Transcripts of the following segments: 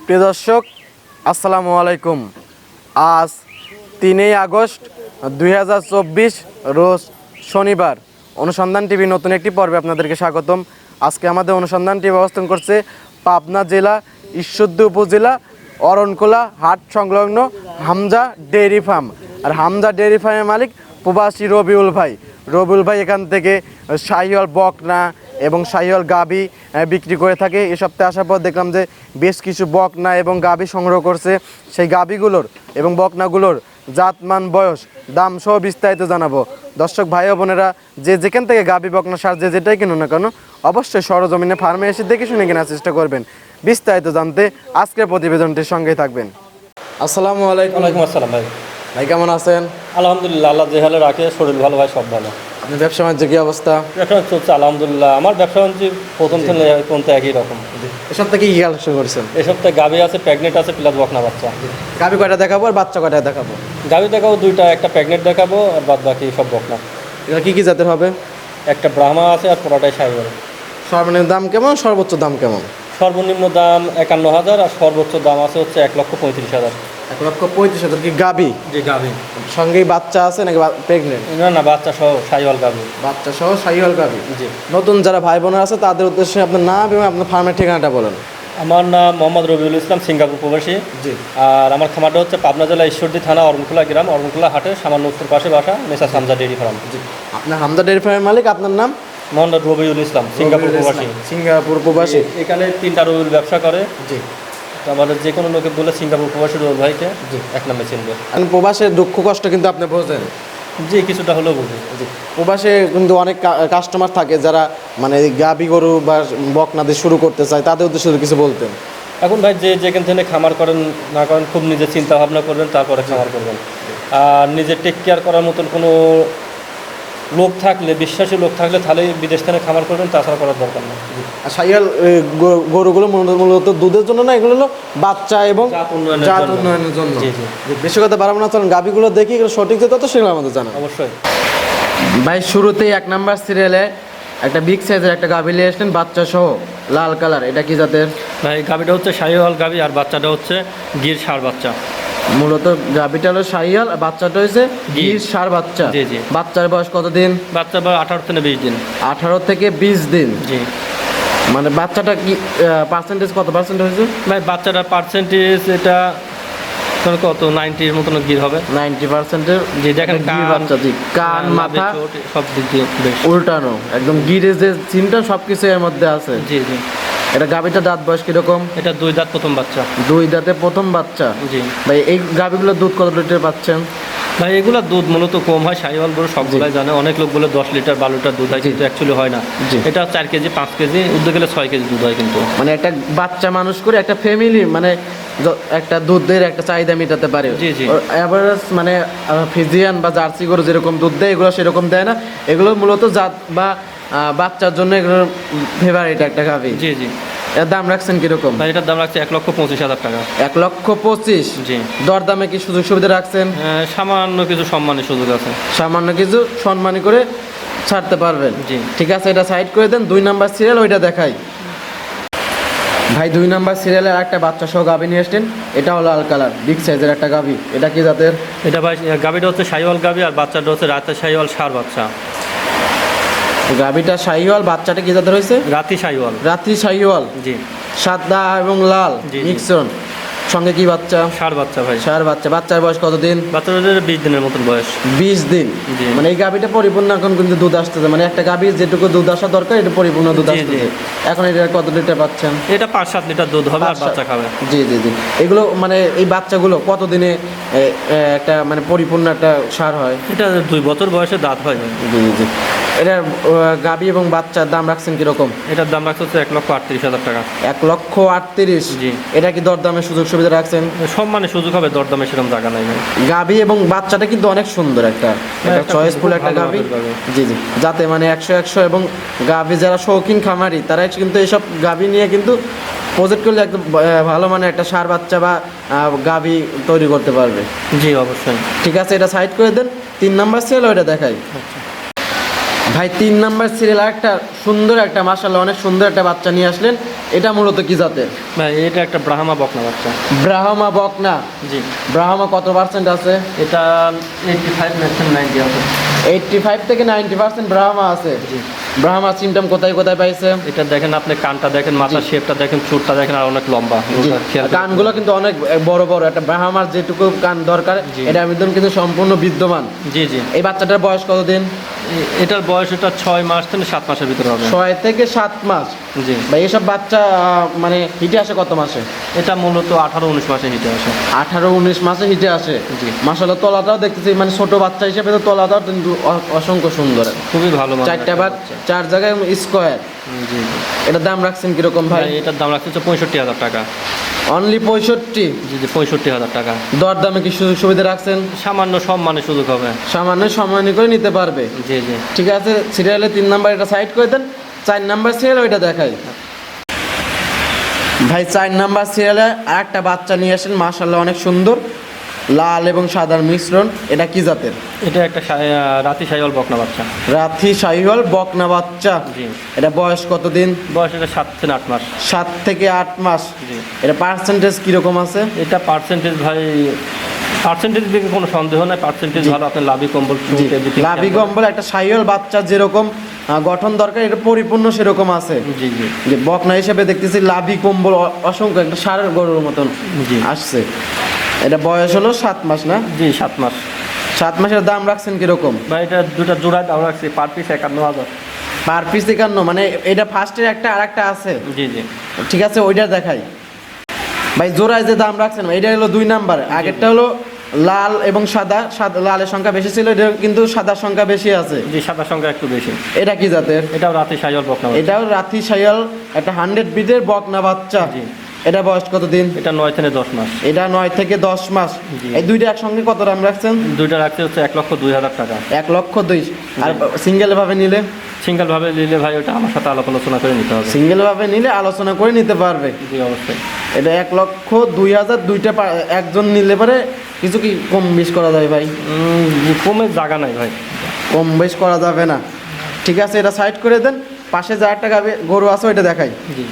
প্রিয় দর্শক আসসালামু আলাইকুম। আজ তিনই আগস্ট দুই হাজার চব্বিশ, রোজ শনিবার। অনুসন্ধান টিভি নতুন একটি পর্বে আপনাদেরকে স্বাগতম। আজকে আমাদের অনুসন্ধান টিভি অবস্থান করছে পাবনা জেলা, ঈশ্বরদী উপজেলা, অরণকোলা, হাট সংলগ্ন হামজা ডেইরি ফার্ম। আর হামজা ডেইরি ফার্মের মালিক প্রবাসী রবিউল ভাই। রবিউল ভাই এখান থেকে শাহিওয়াল, বকনা এবং শাহিওয়াল গাবি বিক্রি করে থাকে। এ সপ্তাহে আসার পর দেখলাম যে বেশ কিছু বকনা এবং গাবি সংগ্রহ করছে। সেই গাবিগুলোর এবং বকনাগুলোর জাতমান বয়স দাম সহ বিস্তারিত জানাব। দর্শক ভাই বোনেরা যে যেখান থেকে গাবি বকনা সার যে যেটাই কিনুন না কেন অবশ্যই সরজমিনে ফার্মে এসে দেখে শুনে কেনার চেষ্টা করবেন। বিস্তারিত জানতে আজকের প্রতিবেদনটির সঙ্গেই থাকবেন। আসসালামু আলাইকুম। ওয়ালাইকুম আসসালাম ভাই। ভাই কেমন আছেন? আলহামদুলিল্লাহ আল্লাহ যে হালে রাখে শরীর ভালো ভাই সব ভালো। আপনি ব্যবসা বাণিজ্য কি অবস্থা? ব্যবসা চলছে আলহামদুলিল্লাহ। আমার ব্যবসা বাণিজ্য প্রথম থেকে পর্যন্ত একই রকম। এ সপ্তাহে কি কি কালেকশন করছেন? এই সপ্তাহে গাভি আছে প্রেগনেন্ট আছে প্লাস বকনা বাচ্চা। গাবি কয়টা দেখাবো আর বাচ্চা কয়টা দেখাবো? গাভি দেখাবো দুইটা একটা প্রেগনেন্ট দেখাবো আর বাদ বাকি সব বকনা। এগুলো কি কি জাতের হবে? একটা ব্রাহ্মা আছে আর পুরোটাই সাইবার সর্বনিম্ন দাম কেমন সর্বোচ্চ দাম কেমন? সর্বনিম্ন দাম একান্ন হাজার আর সর্বোচ্চ দাম আছে হচ্ছে এক লক্ষ পঁয়ত্রিশ হাজার। এক লক্ষ পঁয়ত্রিশ হাজার কি গাবি যে গাভি। সঙ্গেই বাচ্চা আছে নাকি প্রেগনেন্ট না না বাচ্চা সহ সাইওয়াল গাভি। বাচ্চা সহ সাইহল গাবি জি। নতুন যারা ভাই বোনেরা আছে তাদের উদ্দেশ্যে আপনার নাম এবং আপনার ফার্মের ঠিকানাটা বলেন। আমার নাম মোহাম্মদ রবিউল ইসলাম সিঙ্গাপুর প্রবাসী। জি। আর আমার খামারটা হচ্ছে পাবনা জেলা ঈশ্বরদী থানা অরণখোলা গ্রাম অরণখোলা হাটে সামান্য উত্তর পাশে বাসা মেসা সামজা ডেয়ারি ফার্ম। জি। আপনার হামদা ডেয়ারি ফার্মের মালিক আপনার নাম? মোহাম্মদ রবিউল ইসলাম সিঙ্গাপুর প্রবাসী। সিঙ্গাপুর প্রবাসী। এখানে তিনটা রবিউল ব্যবসা করে। জি। আমাদের যে কোনো লোকে বলে সিঙ্গাপুর প্রবাসী রবিউল ভাইকে এক নামে চিনবে। প্রবাসের দুঃখ কষ্ট কিন্তু আপনি বোঝেন। জি কিছুটা হলেও বুঝি জি। প্রবাসে কিন্তু অনেক কাস্টমার থাকে যারা মানে গাবি গরু বা বকনা দিয়ে শুরু করতে চায় তাদের উদ্দেশ্যে কিছু বলতেন। এখন ভাই যে যেখান থেকে খামার করেন না করেন খুব নিজে চিন্তা ভাবনা করবেন তারপরে খামার করবেন। আর নিজে টেক কেয়ার করার মতন কোনো লোক থাকলে বিশ্বাসী লোক থাকলে তাহলে বিদেশ থেকে খামার করবেন তাছাড়া করার দরকার নেই। আর সাইয়াল গরুগুলো মূলত- দুধের জন্য না? এগুলো হলো বাচ্চা এবং জাত উন্নয়নের জন্য। জি, জি। বেশি কথা বাড়াবো না চলেন গাবিগুলো দেখি এগুলো সঠিক যে তত সেগুলো আমাদের জানা অবশ্যই। ভাই শুরুতেই এক নাম্বার সিরিয়ালে একটা বিগ সাইজের একটা গাভি নিয়ে আসলেন বাচ্চা সহ লাল কালার। এটা কি জাতের? ভাই গাভিটা হচ্ছে শাহিওয়াল গাভি আর বাচ্চাটা হচ্ছে গির সার বাচ্চা। মূলত গাভিটা হলো শাহিয়াল বাচ্চাটা হয়েছে গির সার বাচ্চা। বাচ্চার বয়স কতদিন? বাচ্চা বয়স আঠারো থেকে বিশ দিন। আঠারো থেকে বিশ দিন। জি। মানে বাচ্চাটা কি পার্সেন্টেজ কত পার্সেন্ট হয়েছে? ভাই বাচ্চাটার পার্সেন্টেজ এটা কত নাইনটির মতন গির হবে। নাইনটি পার্সেন্টের জি দেখেন বাচ্চা জি। কান মাথা সব দিক দিয়ে উল্টানো। একদম গিরে যে চিনটা সবকিছু এর মধ্যে আছে। জি জি। এটা গাভিটা দাঁত বয়স কীরকম? এটা দুই দাঁত প্রথম বাচ্চা। দুই দাঁতে প্রথম বাচ্চা? জি। ভাই এই গাভিগুলোর দুধ কত লিটার পাচ্ছেন? ভাই এগুলো দুধ মূলত কম হয় সাইওয়াল গরু সবগুলাই জানে। অনেক লোক বলে দশ লিটার বারো লিটার দুধ হয় কিন্তু অ্যাকচুয়ালি হয় না। জি। এটা চার কেজি পাঁচ কেজি উদ্যোগ গেলে ছয় কেজি দুধ হয় কিন্তু। মানে একটা বাচ্চা মানুষ করে একটা ফ্যামিলি মানে একটা দুধের একটা চাহিদা মেটাতে পারে। জি, জি। অ্যাভারেজ মানে ফিজিয়ান বা জার্সি গরু যেরকম দুধ দেয় এগুলো সেরকম দেয় না। এগুলো মূলত জাত বা বাচ্চার জন্য এগুলোর ফেভারিট একটা গাভি। জি জি। এর দাম রাখছেন কীরকম? ভাই এটার দাম রাখছে এক লক্ষ পঁচিশ হাজার টাকা। এক লক্ষ পঁচিশ? জি। দরদামে কি সুযোগ সুবিধা রাখছেন? সামান্য কিছু সম্মানের সুযোগ আছে। সামান্য কিছু সম্মানী করে ছাড়তে পারবেন। জি। ঠিক আছে এটা সাইড করে দেন দুই নাম্বার সিরিয়াল ওইটা দেখাই। ভাই দুই নাম্বার সিরিয়ালের একটা বাচ্চা সহ গাভি নিয়ে এসছেন এটাও লাল কালার বিগ সাইজের একটা গাভি। এটা কি জাতের? এটা ভাই গাভিটা হচ্ছে সাইওয়াল গাভি আর বাচ্চাটা হচ্ছে রাতে সাইওয়াল সার বাচ্চা। গাভিটা শাহিওয়াল বাচ্চাটা কি জাতের হয়েছে? রাতি সাইওয়াল রাত্রি শাহিওয়াল। জি। সাদা এবং লাল। মিক্সন সঙ্গে কি বাচ্চা? সার বাচ্চা ভাই। সার বাচ্চা। বাচ্চার বয়স কতদিন? বাচ্চাদের বিশ দিনের মতন বয়স। বিশ দিন। জি। মানে এই গাভিটা পরিপূর্ণ এখন কিন্তু দুধ আসতেছে। মানে একটা গাভি যেটুকু দুধ আসা দরকার এটা পরিপূর্ণ দুধ। আসতেছে। এখন এটা কত লিটার পাচ্ছেন? এটা পাঁচ সাত লিটার দুধ হবে আর বাচ্চা খাবে। জি জি জি। এগুলো মানে এই বাচ্চাগুলো কতদিনে একটা মানে পরিপূর্ণ একটা সার হয়? এটা দুই বছর বয়সে দাঁত হয় জি জি। এটা গাবি এবং বাচ্চার দাম রাখছেন কীরকম? এটার দাম রাখছে হচ্ছে এক লক্ষ আটত্রিশ হাজার টাকা। এক লক্ষ আটত্রিশ? জি। এটা কি দরদামের সুযোগ সুবিধা রাখছেন? সম্মানে সুযোগ হবে দরদামে সেরকম জায়গা নাই গাবি এবং বাচ্চাটা কিন্তু অনেক সুন্দর একটা একটা হ্যাঁ, একটা চয়েসফুল একটা গাবি। জি জি। যাতে মানে একশো একশো এবং গাবি যারা শৌখিন খামারি তারা কিন্তু এইসব গাবি নিয়ে কিন্তু প্রজেক্ট করলে একদম ভালো মানে একটা সার বাচ্চা বা গাবি তৈরি করতে পারবে। জি অবশ্যই। ঠিক আছে এটা সাইড করে দেন। তিন নাম্বার সেল ওইটা দেখাই। ভাই তিন নাম্বার সিরিয়াল একটা সুন্দর একটা মাসাল্লাহ অনেক সুন্দর একটা বাচ্চা নিয়ে আসলেন। এটা মূলত কি জাতের? ভাই এটা একটা ব্রাহ্মা বকনা বাচ্চা। ব্রাহ্মা বকনা? জি। ব্রাহ্মা কত পার্সেন্ট আছে? এটা এইটটি ফাইভ ম্যাক্সিমাম নাইনটি আছে এইটটি ফাইভ থেকে নাইনটি পার্সেন্ট ব্রাহ্মা আছে। জি। ব্রাহ্মা সিমটম কোথায় কোথায় পাইছে? এটা দেখেন আপনি কানটা দেখেন মাথার শেপটা দেখেন চুটটা দেখেন আর অনেক লম্বা। কানগুলো কিন্তু অনেক বড় বড়। একটা ব্রাহ্মার যেটুকু কান দরকার। এটা একদম কিন্তু সম্পূর্ণ বিদ্যমান। জি জি। এই বাচ্চাটার বয়স কতদিন? এটার বয়স এটা ছয় মাস থেকে সাত মাসের ভিতরে হবে। ছয় থেকে সাত মাস? জি। ভাই এসব বাচ্চা মানে হিটে আসে কত মাসে? এটা মূলত আঠারো উনিশ মাসে হিটে আসে। আঠারো উনিশ মাসে হিটে আসে? জি। মাসাল্লাহ তলাটাও দেখতেছি মানে ছোট বাচ্চা হিসেবে তো তলাটাও কিন্তু অসংখ্য সুন্দর। খুবই ভালো চারটা বার বাচ্চা। চার জায়গায় স্কোয়ার। জি জি। এটার দাম রাখছেন কীরকম ভাই? এটার দাম রাখছে পঁয়ষট্টি হাজার টাকা। অনলি পঁয়ষট্টি? জি জি পঁয়ষট্টি হাজার টাকা। দর দামে কি সুযোগ সুবিধা রাখছেন? সামান্য সম্মানের সুযোগ হবে। সামান্য সময় করে নিতে পারবে। জি জি। ঠিক আছে সিরিয়ালে তিন নাম্বার এটা সাইড করে দেন। চার নাম্বার সিরিয়াল ওইটা দেখাই। ভাই চার নাম্বার সিরিয়ালে আর একটা বাচ্চা নিয়ে আসেন মাশাল্লাহ অনেক সুন্দর। লাল এবং সাদার মিশ্রণ এটা কি জাতের? এটা একটা রাতি সাইওয়াল বকনা বাচ্চা। রাথি শাহিওয়াল বকনা বাচ্চা। জি। এটা বয়স কতদিন? বয়স এটা সাত থেকে আট মাস। সাত থেকে আট মাস। জি। এটা পার্সেন্টেজ কীরকম আছে? এটা পার্সেন্টেজ ভাই পার্সেন্টেজ দিকে কোনো সন্দেহ নাই পার্সেন্টেজ ভালো আপনার লাভি কম্বল জি। লাভি কম্বল একটা শাহিওয়াল বাচ্চা যেরকম গঠন দরকার এটা পরিপূর্ণ সেরকম আছে। জি জি। যে বকনা হিসেবে দেখতেছি লাভি কম্বল অসংখ্য একটা সারের গরুর মতন জি। আসছে। এটা বয়স হলো সাত মাস না? জি সাত মাস। সাত মাসের দাম রাখছেন কীরকম? ভাই এটা দুটা জোড়া দাম রাখছি পার পিস একান্ন হাজার। পার পিস একান্ন মানে এটা ফার্স্টের একটা আর একটা আছে? জি জি। ঠিক আছে ওইটা দেখাই। ভাই জোড়ায় যে দাম রাখছেন এটা হলো দুই নাম্বার আগেরটা হলো লাল এবং সাদা সাদা লালের সংখ্যা বেশি ছিল এটা কিন্তু সাদার সংখ্যা বেশি আছে। জি সাদার সংখ্যা একটু বেশি। এটা কি জাতের? এটাও রাতে সাইওয়াল বকনা। এটাও রাতি শায়াল একটা হান্ড্রেড বিটের বকনা বাচ্চা। জি। এটা বয়স কতদিন? এটা নয় থেকে দশ মাস। এটা নয় থেকে দশ মাস। এই দুইটা একসঙ্গে কত দাম রাখছেন? দুইটা রাখতে হচ্ছে এক লক্ষ দুই হাজার টাকা। এক লক্ষ দুই। আর সিঙ্গেল ভাবে নিলে? সিঙ্গেল ভাবে নিলে ভাই ওটা আমার সাথে আলোচনা করে নিতে হবে। সিঙ্গেল ভাবে নিলে আলোচনা করে নিতে পারবে। জি অবশ্যই। এটা এক লক্ষ দুই হাজার দুইটা একজন নিলে পারে কিছু কি কম বেশ করা যায় ভাই? কমে জায়গা নাই ভাই। কম বেশ করা যাবে না। ঠিক আছে এটা সাইড করে দেন। পাশে যা একটা গরু আছে ওইটা দেখাই। জি।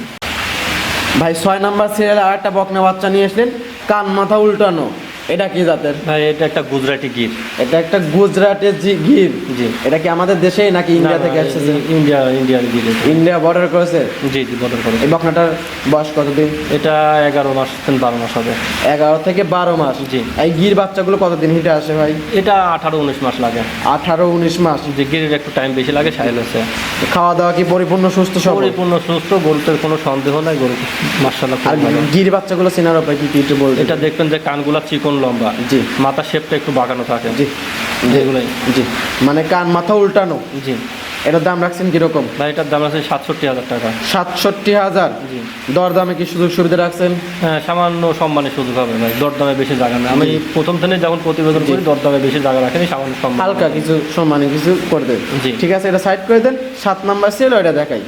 ভাই ছয় নাম্বার সিরিয়ালে আর একটা বকনা বাচ্চা নিয়ে আসলেন কান মাথা উল্টানো। এটা কি জাতের? ভাই এটা একটা গুজরাটি গির। এটা একটা গুজরাটের জি গির? জি। এটা কি আমাদের দেশেই নাকি ইন্ডিয়া থেকে এসেছে ইন্ডিয়া ইন্ডিয়ার গির। ইন্ডিয়া বর্ডার করেছে? জি জি বদল করে এই বকনাটার বয়স কতদিন? এটা এগারো মাস থেকে বারো মাস হবে। এগারো থেকে বারো মাস? জি। এই গির বাচ্চাগুলো কতদিন হিটে আসে ভাই? এটা আঠারো উনিশ মাস লাগে। আঠারো উনিশ মাস। যে গিরের একটু টাইম বেশি লাগে সাইল হচ্ছে। খাওয়া দাওয়া কি পরিপূর্ণ সুস্থ সবল? পরিপূর্ণ সুস্থ বলতে কোনো সন্দেহ নাই গরু মার্শাল্লাহ আর গির বাচ্চাগুলো চেনার উপায় কি কি একটু বলতে এটা দেখবেন যে কানগুলা চিকন লম্বা। জি। মাথার শেপটা একটু বাঁকানো থাকে। জি। এগুলোই জি। মানে কান মাথা উল্টানো? জি। এটার দাম রাখছেন কীরকম? ভাই এটার দাম আছে সাতষট্টি হাজার টাকা। সাতষট্টি হাজার? জি। দর দামে কি সুযোগ সুবিধা রাখছেন? হ্যাঁ সামান্য সম্মানের সুযোগ হবে ভাই। দরদামে বেশি জায়গা না আমি প্রথম থেকে যখন প্রতিবেদন করি দরদামে বেশি জায়গা রাখেনি সামান্য সম্মান হালকা কিছু সম্মানে কিছু করে দেন। জি। ঠিক আছে এটা সাইড করে দেন। সাত নাম্বার সিরিয়াল এটা দেখাই।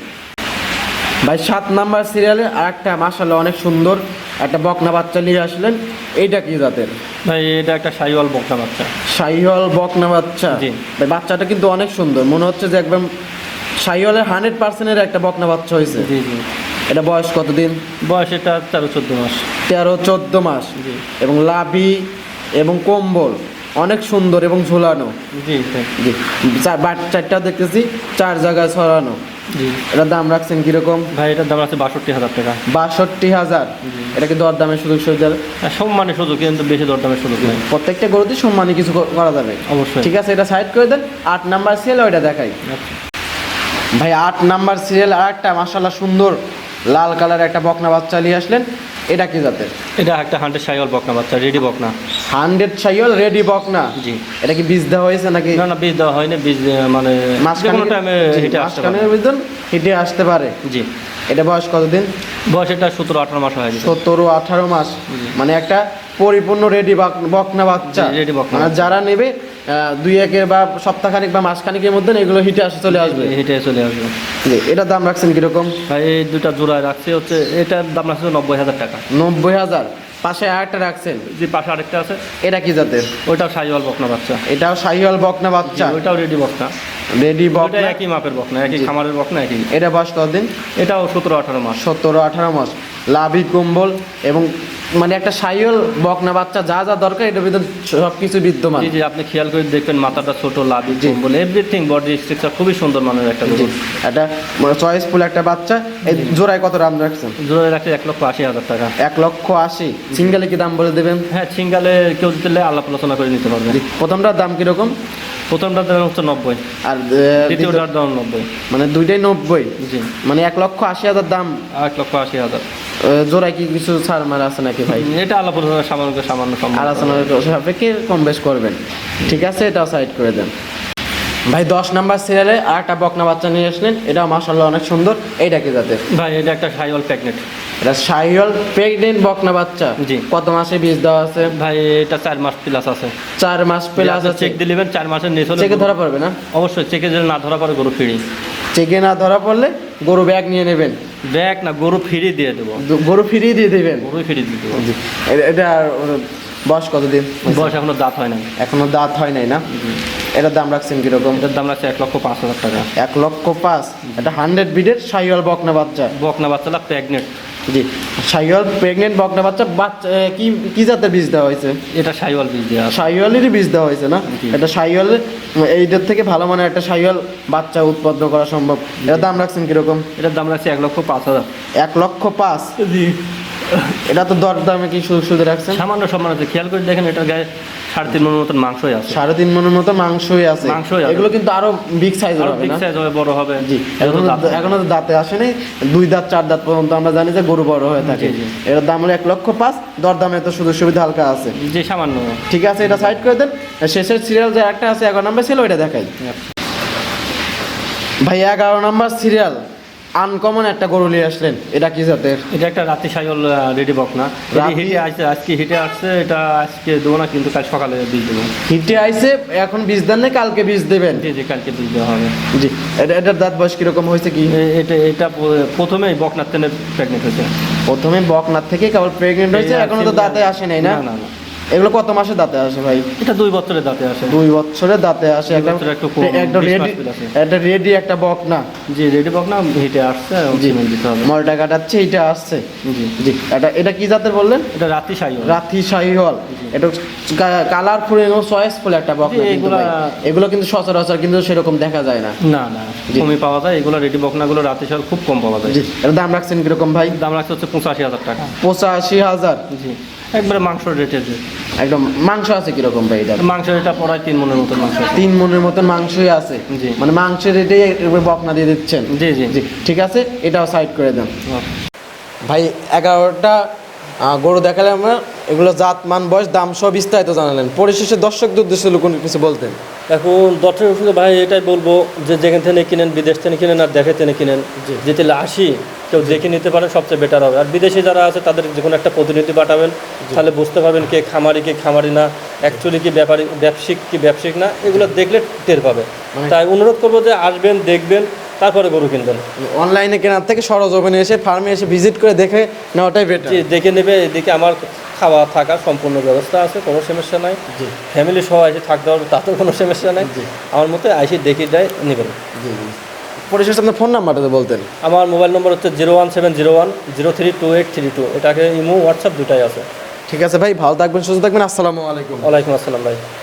ভাই সাত নাম্বার সিরিয়ালে আর একটা মাসাল্লাহ অনেক সুন্দর। একটা বকনা বাচ্চা নিয়ে আসলেন এইটা কি জাতের? ভাই এটা একটা সাইওয়াল বকনা বাচ্চা। শাহিওয়াল বকনা বাচ্চা? জি। ভাই বাচ্চাটা কিন্তু অনেক সুন্দর। মনে হচ্ছে যে একদম শাহিওয়ালের হান্ড্রেড পার্সেন্টের একটা বকনা বাচ্চা হয়েছে। জি জি। এটা বয়স কতদিন? বয়স এটা তেরো চোদ্দ মাস। তেরো চোদ্দ মাস। জি। এবং লাভি এবং কম্বল অনেক সুন্দর এবং ঝোলানো। জি জি চার চারটা দেখতেছি চার জায়গায় ছড়ানো। জি। এটার দাম রাখছেন কীরকম? ভাই এটার দাম আছে বাষট্টি হাজার টাকা। বাষট্টি হাজার? এটাকে এটা কি দর দামের সুযোগ সুবিধা? সম্মানের সুযোগ কিন্তু বেশি দরদামের সুযোগ নেই। প্রত্যেকটা গরুতে সম্মানে কিছু করা যাবে। অবশ্যই। ঠিক আছে এটা সাইড করে দেন আট নাম্বার সিরিয়াল ওইটা দেখাই। আচ্ছা। ভাই আট নাম্বার সিরিয়াল আর একটা মাসাল্লাহ সুন্দর। লাল কালার একটা বকনা বাচ্চা নিয়ে আসলেন। এটা কি জাতের? এটা একটা হান্ড্রেড সাইওয়াল বকনা বাচ্চা রেডি বকনা। হান্ড্রেড সাইল রেডি বকনা? জি। এটা কি বীজ দেওয়া হয়েছে নাকি? না না বীজ দেওয়া হয়নি বীজ মানে মাঝখানে টাইমে হিটে আসতে পারে। হিটে আসতে পারে। জি। এটা বয়স কতদিন? বয়স এটা সতেরো আঠারো মাস হয়ে গেছে। সতেরো আঠারো মাস। মানে একটা পরিপূর্ণ রেডি বকনা বাচ্চা। রেডি বকনা মানে যারা নেবে দুই একের বা সপ্তাহখানিক বা মাসখানিকের মধ্যে এগুলো হিটে আসে চলে আসবে? হিটে চলে আসবে। এটার দাম রাখছেন কীরকম? এই দুটা জোড়ায় রাখছে হচ্ছে এটার দাম রাখছে নব্বই হাজার টাকা। নব্বই হাজার। পাশে আরেকটা রাখছেন? যে পাশে আরেকটা আছে। এটা কি জাতের? ওইটাও সাইওয়াল বকনা বাচ্চা। এটাও শাহিওয়াল বকনা বাচ্চা। ওইটাও রেডি বকনা। রেডি বকনা। একই মাপের বকনা একই খামারের বকনা একই। এটা বয়স কতদিন? এটাও সতেরো আঠারো মাস। সতেরো আঠারো মাস। লাভি কম্বল এবং মানে একটা সাইওয়াল বকনা বাচ্চা যা যা দরকার এটার ভিতর সব কিছু বিদ্যমান। জি জি আপনি খেয়াল করে দেখবেন মাথাটা ছোট লাভি জি। কম্বল এভরিথিং বডি স্ট্রাকচার খুবই সুন্দর মানের একটা জি, গরু। একটা চয়েসফুল একটা বাচ্চা। এই জোড়ায় কত দাম রাখছেন? জোড়ায় রাখছে এক লক্ষ আশি হাজার টাকা। এক লক্ষ আশি। সিঙ্গেলে কি দাম বলে দেবেন? হ্যাঁ সিঙ্গালে কেউ দিলে আলাপ আলোচনা করে নিতে পারবে জি, প্রথমটার দাম কীরকম? প্রথমটার দাম হচ্ছে নব্বই। আর দ্বিতীয়টার দাম নব্বই। মানে দুইটাই নব্বই? জি। মানে এক লক্ষ আশি হাজার দাম। এক লক্ষ আশি হাজার। জোড়ায় কি কিছু ছাড় মার আছে নাকি? ভাই? এটা আলাপ আলোচনা সামান্য সামান্য আলোচনার সাপেক্ষে কম বেশ করবেন। ঠিক আছে এটাও সাইড করে দেন। ভাই দশ নাম্বার সিরিয়ালে আর একটা বকনা বাচ্চা নিয়ে আসলেন। এটা মাসাল্লাহ অনেক সুন্দর। এইটা কি জাতের? ভাই এটা একটা সাইওয়াল প্যাগনেট এটা সাহিওয়াল প্রেগনেন্ট বকনা বাচ্চা। জি। কত মাসে বীজ দেওয়া আছে? ভাই এটা চার মাস প্লাস আছে। চার মাস প্লাস আছে। চেক দিলেন চার মাসের নিচে চেকে ধরা পড়বে না? অবশ্যই চেকে যদি না ধরা পড়ে গরু ফ্রি। চেকে না ধরা পড়লে গরু ব্যাগ নিয়ে নেবেন। ব্যাগ না গরু ফিরিয়ে দিয়ে দেবো। গরু ফিরিয়ে দিয়ে দেবেন? গরু ফিরিয়ে দিয়ে দেবো। এটা বয়স কতদিন বয়স এখনও দাঁত হয় না এখনও দাঁত হয় নাই না? এটার দাম রাখছেন কীরকম? এটার দাম রাখছে এক লক্ষ পাঁচ হাজার টাকা। এক লক্ষ পাঁচ। এটা হান্ড্রেড বিডের সাইওয়াল বকনা বাচ্চা। বকনা বাচ্চা প্রেগনেন্ট। জি সাইওয়াল প্রেগনেন্ট বকনা বাচ্চা বাচ্চা কি কি জাতের বীজ দেওয়া হয়েছে? এটা সাইওয়াল বীজ দেওয়া। সাইওয়ালেরই বীজ দেওয়া হয়েছে না? এটা সাইওয়াল এইটার থেকে ভালো মানের একটা সাইওয়াল বাচ্চা উৎপন্ন করা সম্ভব। এটার দাম রাখছেন কীরকম? এটার দাম রাখছে এক লক্ষ পাঁচ হাজার। এক লক্ষ পাঁচ? জি। এটা তো দর দামে কি সুযোগ সুবিধা রাখছেন? সামান্য সম্মান আছে খেয়াল করে দেখেন এটার গায়ে সাড়ে তিন মনের মতন মাংসই আছে। সাড়ে তিন মনের মতো মাংসই আছে। মাংসই এগুলো কিন্তু আরও বিগ সাইজের আরও হবে বিগ সাইজ হবে বড় হবে। জি এখনও দাঁতে আসেনি দুই দাঁত চার দাঁত পর্যন্ত আমরা জানি যে গরু বড় হয়ে থাকে। জি, জি। দাম হলো এক লক্ষ পাঁচ। দর দামে তো সুযোগ সুবিধা হালকা আছে। যে সামান্য। ঠিক আছে এটা সাইড করে দেন। শেষের সিরিয়াল যে একটা আছে এগারো নাম্বার ছিল ওইটা দেখাই। ভাই এগারো নাম্বার সিরিয়াল আনকমন একটা গরু নিয়ে আসলেন। এটা কি জাতের? এটা একটা রাতি সাইল রেডি বক না। হিটে আসছে আজকে হিটে আসছে এটা আজকে দেবো না কিন্তু কাল সকালে বীজ দেবো। হিটে আইসে এখন বীজ দেন না কালকে বীজ দেবেন? জি জি কালকে বীজ দেওয়া হবে। জি এটা এটার দাঁত বয়স কীরকম হয়েছে কি? এটা এটা প্রথমেই বকনার থেকে প্রেগনেন্ট হয়েছে। প্রথমে বকনার থেকে কেবল প্রেগনেন্ট হয়েছে এখনও তো দাঁতে আসে নাই না না না। এগুলো কত মাসে দাঁতে আসে ভাই? এটা দুই বছরের দাঁতে আসে। দুই বছরে দাঁতে আসে। একটা একটু রেডি একটা রেডি একটা বক না? জি রেডি বক না হিটে আসছে জি। মলটা কাটাচ্ছে এটা আসছে। জি। জি। এটা এটা কি জাতের বললেন? এটা রাতি সাইল রাথি শাহিওয়াল। এটা কালারফুল এবং চয়েসফুল একটা বক এগুলা- এগুলো কিন্তু সচরাচর কিন্তু সেরকম দেখা যায় না। না না। কমই পাওয়া যায়। এগুলো রেডি বকনাগুলো রাতি সাল খুব কম পাওয়া যায়। জি। এর দাম রাখছেন কীরকম ভাই? দাম রাখছে হচ্ছে পঁচাশি হাজার টাকা। পঁচাশি হাজার। জি। একবারে মাংস রেটের একদম মাংস আছে কীরকম ভাই এটা? মাংস এটা পড়ায় তিন মনের মতো মাংস তিন মনের মতন মাংসই আছে? জি। মানে মাংসের রেটে বকনা দিয়ে দিচ্ছেন? জি জি। জি ঠিক আছে এটাও সাইড করে দেন। ভাই এগারোটা গরু দেখালে আমরা এগুলো জাত মান বয়স দাম সব বিস্তারিত জানালেন। পরিশেষে দর্শকদের উদ্দেশ্যে লোক কিছু বলতেন। এখন দর্শক ভাই এটাই বলব যে যেখান থেকে কিনেন বিদেশ থেকে কিনেন আর দেখে থেকে কিনেন যেতে আসি কেউ দেখে নিতে পারেন সবচেয়ে বেটার হবে। আর বিদেশি যারা আছে তাদের যে কোনো একটা প্রতিনিধি পাঠাবেন তাহলে বুঝতে পারবেন কে খামারি কে খামারি না অ্যাকচুয়ালি কি ব্যাপারী ব্যবসায়িক কি ব্যবসায়িক না এগুলো দেখলে টের পাবে। মানে- তাই অনুরোধ করব যে আসবেন দেখবেন তারপরে গরু কিনবেন। অনলাইনে কেনার থেকে সরজমিনে এসে ফার্মে এসে ভিজিট করে দেখে নেওয়াটাই বেটার দেখে নেবে এদিকে আমার খাওয়া থাকার সম্পূর্ণ ব্যবস্থা আছে কোনো সমস্যা নাই। ফ্যামিলি সহ এসে থাকতে পারবে তাতেও কোনো সমস্যা নাই। আমার মতে আইসি দেখে যায় নেবেন। জি জি। পরিশেষে আপনার ফোন নাম্বারটা তো বলতেন। আমার মোবাইল নম্বর হচ্ছে zero one seven zero one zero three two eight three two. এটাকে ইমো হোয়াটসঅ্যাপ দুটাই আছে। ঠিক আছে ভাই ভালো থাকবেন সুস্থ থাকবেন। আসসালামু আলাইকুম। ওয়ালাইকুম আসসালাম ভাই।